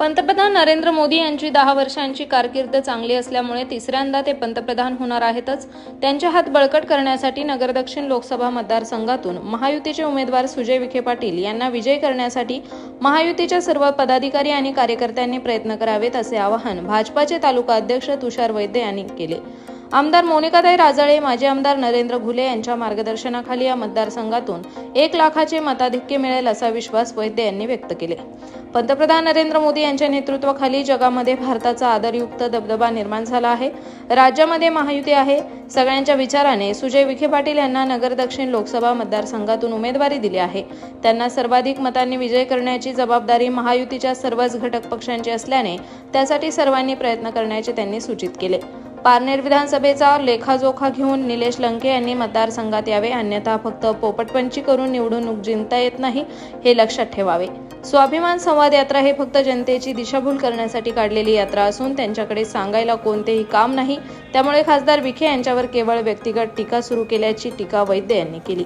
पंतप्रधान नरेंद्र मोदी यांची दहा वर्षांची कारकीर्द चांगली असल्यामुळे तिसऱ्यांदा ते पंतप्रधान होणार आहेतच. त्यांचे हात बळकट करण्यासाठी नगर दक्षिण लोकसभा मतदारसंघातून महायुतीचे उमेदवार सुजय विखे पाटील यांना विजय करण्यासाठी महायुतीच्या सर्व पदाधिकारी आणि कार्यकर्त्यांनी प्रयत्न करावेत असे आवाहन भाजपाचे तालुका अध्यक्ष तुषार वैद्य यांनी केले. आमदार मोनिकाताई राजाळे माजी आमदार नरेंद्र घुले यांच्या मार्गदर्शनाखाली या मतदारसंघातून एक लाखाचे मताधिक्य मिळेल असा विश्वास वैद्य यांनी व्यक्त केले. पंतप्रधान नरेंद्र मोदी यांच्या नेतृत्वाखाली जगामध्ये भारताचा आदरयुक्त दबदबा निर्माण झाला आहे. राज्यामध्ये महायुती आहे. सगळ्यांच्या विचाराने सुजय विखे पाटील यांना नगर दक्षिण लोकसभा मतदारसंघातून उमेदवारी दिली आहे. त्यांना सर्वाधिक मतांनी विजय करण्याची जबाबदारी महायुतीच्या सर्वच घटक पक्षांची असल्याने त्यासाठी सर्वांनी प्रयत्न करण्याचे त्यांनी सूचित केले. पारनेर विधानसभेचा लेखाजोखा घेऊन निलेश लंके यांनी मतदारसंघात यावे अन्यथा फक्त पोपटपंची करून निवडणूक जिंकता येत नाही हे लक्षात ठेवावे. स्वाभिमान संवाद यात्रा हे फक्त जनतेची दिशाभूल करण्यासाठी काढलेली यात्रा असून त्यांच्याकडे सांगायला कोणतेही काम नाही. त्यामुळे खासदार विखे यांच्यावर केवळ व्यक्तिगत टीका सुरू केल्याची टीका वैद्य यांनी केली.